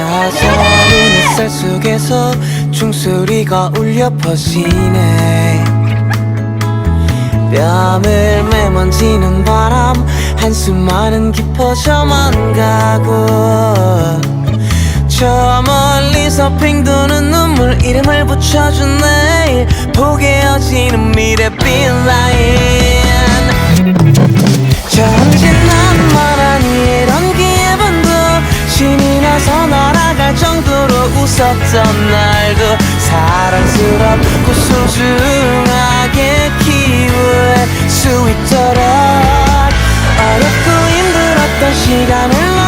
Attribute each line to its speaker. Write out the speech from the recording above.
Speaker 1: 따스한 햇살 속에서 종소리가 울려 퍼지네. 뺨을 메만지는 바람 한숨만은 깊어져만 가고. 저 멀리서 핑도는 눈물 이름을 붙여준 내일. 포개어지는 미래 빛라인 웃었던 날도 사랑스럽고 소중하게 키울 수 있도록 어렵고 힘들었던 시간을